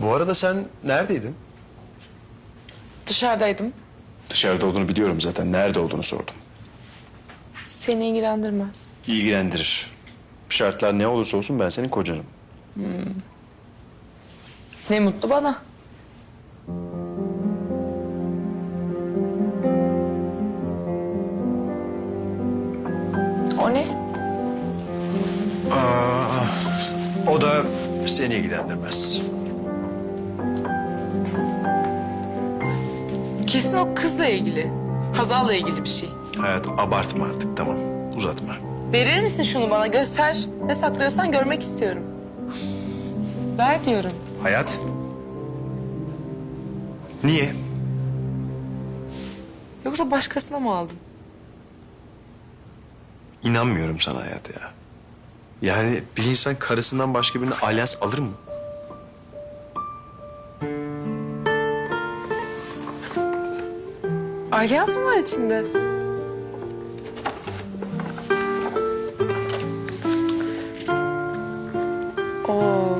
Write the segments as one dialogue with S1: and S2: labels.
S1: Bu arada sen neredeydin?
S2: Dışarıdaydım.
S1: Dışarıda olduğunu biliyorum zaten. Nerede olduğunu sordum.
S2: Seni ilgilendirmez.
S1: İlgilendirir. Şartlar ne olursa olsun ben senin kocanım.
S2: Ne mutlu bana. O ne?
S1: O da seni ilgilendirmez.
S2: Kesin o kızla ilgili. Hazal'la ilgili bir şey.
S1: Hayat abartma artık tamam. Uzatma.
S2: Verir misin şunu bana? Göster. Ne saklıyorsan görmek istiyorum. Ver diyorum.
S1: Hayat. Niye?
S2: Yoksa başkasına mı aldın?
S1: İnanmıyorum sana hayat ya. Yani bir insan karısından başka birine alyans alır mı?
S2: Alyans mı var içinde? Oo.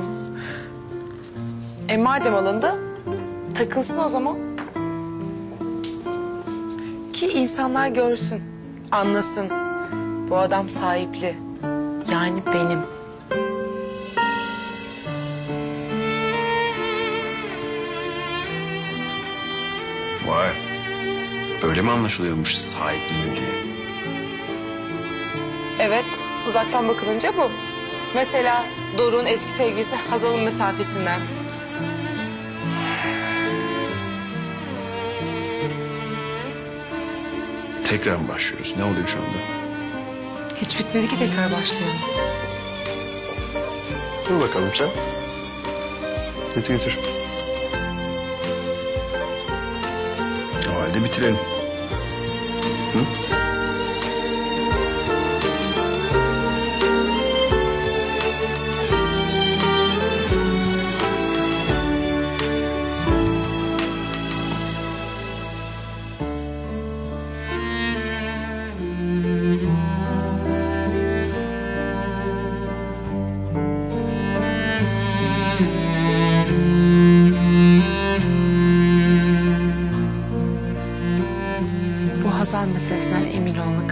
S2: E madem alındı, takılsın o zaman. Ki insanlar görsün, anlasın. Bu adam sahipli. Yani benim.
S1: Vay. Böyle mi anlaşılıyormuş sahiplenildiği?
S2: Evet, uzaktan bakılınca bu. Mesela Doruk'un eski sevgilisi Hazal'ın mesafesinden.
S1: Tekrar mı başlıyoruz? Ne oluyor şu anda?
S2: Hiç bitmedi ki tekrar başlayalım.
S1: Dur bakalım sen. Götür götür. O halde bitirelim. Hı?
S2: Hasan meselesinden emin olmak